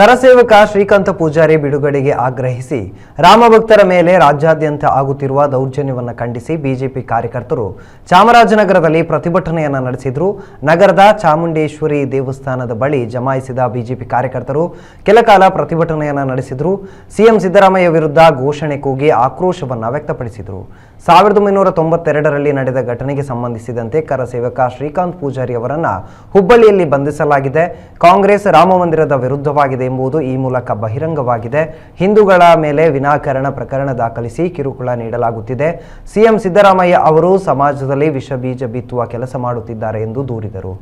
ಕರಸೇವಕ ಶ್ರೀಕಾಂತ ಪೂಜಾರಿ ಬಿಡುಗಡೆಗೆ ಆಗ್ರಹಿಸಿ ರಾಮಭಕ್ತರ ಮೇಲೆ ರಾಜ್ಯಾದ್ಯಂತ ಆಗುತ್ತಿರುವ ದೌರ್ಜನ್ಯವನ್ನು ಖಂಡಿಸಿ ಬಿಜೆಪಿ ಕಾರ್ಯಕರ್ತರು ಚಾಮರಾಜನಗರದಲ್ಲಿ ಪ್ರತಿಭಟನೆಯನ್ನು ನಡೆಸಿದ್ರು. ನಗರದ ಚಾಮುಂಡೇಶ್ವರಿ ದೇವಸ್ಥಾನದ ಬಳಿ ಜಮಾಯಿಸಿದ ಬಿಜೆಪಿ ಕಾರ್ಯಕರ್ತರು ಕೆಲಕಾಲ ಪ್ರತಿಭಟನೆಯನ್ನು ನಡೆಸಿದ್ರು. ಸಿಎಂ ಸಿದ್ದರಾಮಯ್ಯ ವಿರುದ್ಧ ಘೋಷಣೆ ಕೂಗಿ ಆಕ್ರೋಶವನ್ನು ವ್ಯಕ್ತಪಡಿಸಿದರು. ಸಾವಿರದ ಒಂಬೈನೂರ ತೊಂಬತ್ತೆರಡರಲ್ಲಿ ನಡೆದ ಘಟನೆಗೆ ಸಂಬಂಧಿಸಿದಂತೆ ಕರಸೇವಕ ಶ್ರೀಕಾಂತ್ ಪೂಜಾರಿ ಅವರನ್ನ ಹುಬ್ಬಳ್ಳಿಯಲ್ಲಿ ಬಂಧಿಸಲಾಗಿದೆ. ಕಾಂಗ್ರೆಸ್ ರಾಮಮಂದಿರದ ವಿರುದ್ಧವಾಗಿದೆ ಎಂಬುದು ಈ ಮೂಲಕ ಬಹಿರಂಗವಾಗಿದೆ. ಹಿಂದೂಗಳ ಮೇಲೆ ವಿನಾಕರಣ ಪ್ರಕರಣ ದಾಖಲಿಸಿ ಕಿರುಕುಳ ನೀಡಲಾಗುತ್ತಿದೆ. ಸಿಎಂ ಸಿದ್ದರಾಮಯ್ಯ ಅವರು ಸಮಾಜದಲ್ಲಿ ವಿಷ ಬೀಜ ಬಿತ್ತುವ ಕೆಲಸ ಮಾಡುತ್ತಿದ್ದಾರೆ ಎಂದು ದೂರಿದರು.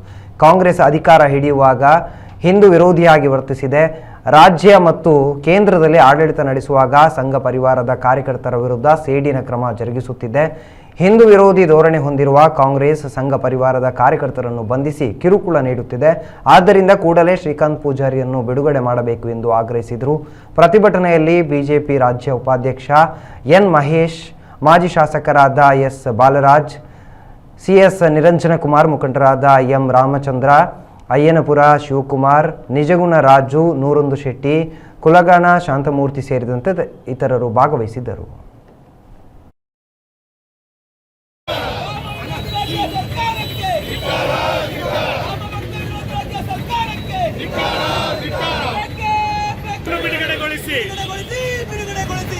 ಕಾಂಗ್ರೆಸ್ ಅಧಿಕಾರ ಹಿಡಿಯುವಾಗ ಹಿಂದೂ ವಿರೋಧಿಯಾಗಿ ವರ್ತಿಸಿದೆ. ರಾಜ್ಯ ಮತ್ತು ಕೇಂದ್ರದಲ್ಲಿ ಆಡಳಿತ ನಡೆಸುವಾಗ ಸಂಘ ಪರಿವಾರದ ಕಾರ್ಯಕರ್ತರ ವಿರುದ್ಧ ಸೇಡಿನ ಕ್ರಮ ಜರುಗಿಸುತ್ತಿದೆ. ಹಿಂದೂ ವಿರೋಧಿ ಧೋರಣೆ ಹೊಂದಿರುವ ಕಾಂಗ್ರೆಸ್ ಸಂಘ ಪರಿವಾರದ ಕಾರ್ಯಕರ್ತರನ್ನು ಬಂಧಿಸಿ ಕಿರುಕುಳ ನೀಡುತ್ತಿದೆ. ಆದ್ದರಿಂದ ಕೂಡಲೇ ಶ್ರೀಕಾಂತ್ ಪೂಜಾರಿಯನ್ನು ಬಿಡುಗಡೆ ಮಾಡಬೇಕು ಎಂದು ಆಗ್ರಹಿಸಿದರು. ಪ್ರತಿಭಟನೆಯಲ್ಲಿ ಬಿಜೆಪಿ ರಾಜ್ಯ ಉಪಾಧ್ಯಕ್ಷ ಎನ್ ಮಹೇಶ್, ಮಾಜಿ ಶಾಸಕರಾದ ಎಸ್ ಬಾಲರಾಜ್ ಸಿಎಸ್ ನಿರಂಜನ ಕುಮಾರ್ ಮುಖಂಡರಾದ ಎಂ ರಾಮಚಂದ್ರ ಅಯ್ಯನಪುರ ಶಿವಕುಮಾರ್ ನಿಜಗುಣ ರಾಜು ನೂರೊಂದು ಶೆಟ್ಟಿ ಕುಲಗಾಣ ಶಾಂತಮೂರ್ತಿ ಸೇರಿದಂತೆ ಇತರರು ಭಾಗವಹಿಸಿದ್ದರು.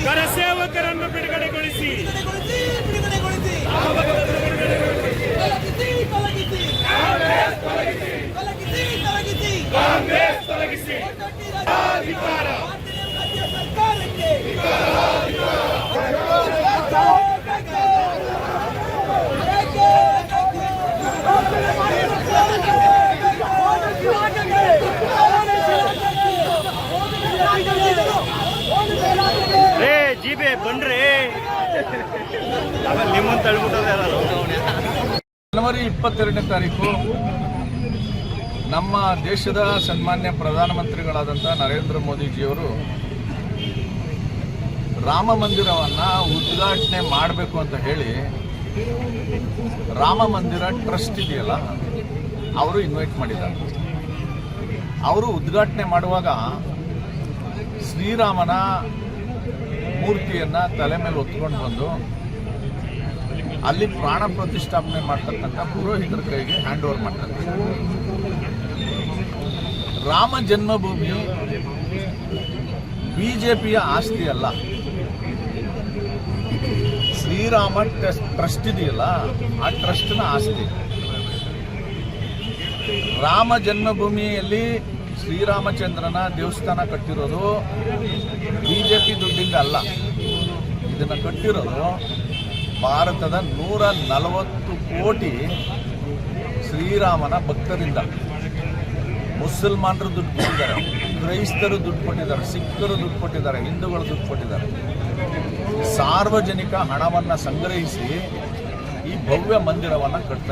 ಕರಸೇವಕರನ್ನು ಬಿಡುಗಡೆಗೊಳಿಸಿ. ತೊಲಗಿಸಿ ರೇ ಜೀಬೆ ಬನ್ರಿ ನಿಮ್ಮಂತ ಎಲ್ಲರೂ ಜನವರಿ ಇಪ್ಪತ್ತೆರಡನೇ ತಾರೀಕು ನಮ್ಮ ದೇಶದ ಸನ್ಮಾನ್ಯ ಪ್ರಧಾನಮಂತ್ರಿಗಳಾದಂಥ ನರೇಂದ್ರ ಮೋದಿಜಿಯವರು ರಾಮ ಮಂದಿರವನ್ನು ಉದ್ಘಾಟನೆ ಮಾಡಬೇಕು ಅಂತ ಹೇಳಿ ರಾಮ ಮಂದಿರ ಟ್ರಸ್ಟ್ ಇದೆಯಲ್ಲ, ಅವರು ಇನ್ವೈಟ್ ಮಾಡಿದ್ದಾರೆ. ಅವರು ಉದ್ಘಾಟನೆ ಮಾಡುವಾಗ ಶ್ರೀರಾಮನ ಮೂರ್ತಿಯನ್ನು ತಲೆ ಮೇಲೆ ಹೊತ್ಕೊಂಡು ಬಂದು ಅಲ್ಲಿ ಪ್ರಾಣ ಪ್ರತಿಷ್ಠಾಪನೆ ಮಾಡ್ತಕ್ಕಂಥ ಪುರೋಹಿತರ ಕೈಗೆ ಹ್ಯಾಂಡ್ ಓವರ್ ಮಾಡ್ತಾರೆ. ರಾಮ ಜನ್ಮಭೂಮಿ ಬಿಜೆಪಿಯ ಆಸ್ತಿ ಅಲ್ಲ. ಶ್ರೀರಾಮ ಟ್ರಸ್ಟ್ ಇದೆಯಲ್ಲ ಆ ಟ್ರಸ್ಟ್ನ ಆಸ್ತಿ. ರಾಮ ಜನ್ಮಭೂಮಿಯಲ್ಲಿ ಶ್ರೀರಾಮಚಂದ್ರನ ದೇವಸ್ಥಾನ ಕಟ್ಟಿರೋದು ಬಿಜೆಪಿ ದುಡ್ಡಿಂದ ಅಲ್ಲ. ಇದನ್ನು ಕಟ್ಟಿರೋದು ಭಾರತದ ನೂರ ನಲವತ್ತು ಕೋಟಿ ಶ್ರೀರಾಮನ ಭಕ್ತರಿಂದ. ಮುಸಲ್ಮಾನರು ದುಡ್ಡು ಕೊಟ್ಟಿದ್ದಾರೆ. ಕ್ರೈಸ್ತರು ದುಡ್ಡು ಕೊಟ್ಟಿದ್ದಾರೆ. ಸಿಖ್ಖರು ದುಡ್ಡು ಕೊಟ್ಟಿದ್ದಾರೆ. ಹಿಂದೂಗಳು ದುಡ್ಡು ಕೊಟ್ಟಿದ್ದಾರೆ. ಸಾರ್ವಜನಿಕ ಹಣವನ್ನು ಸಂಗ್ರಹಿಸಿ ಈ ಭವ್ಯ ಮಂದಿರವನ್ನು ಕಟ್ತಾರೆ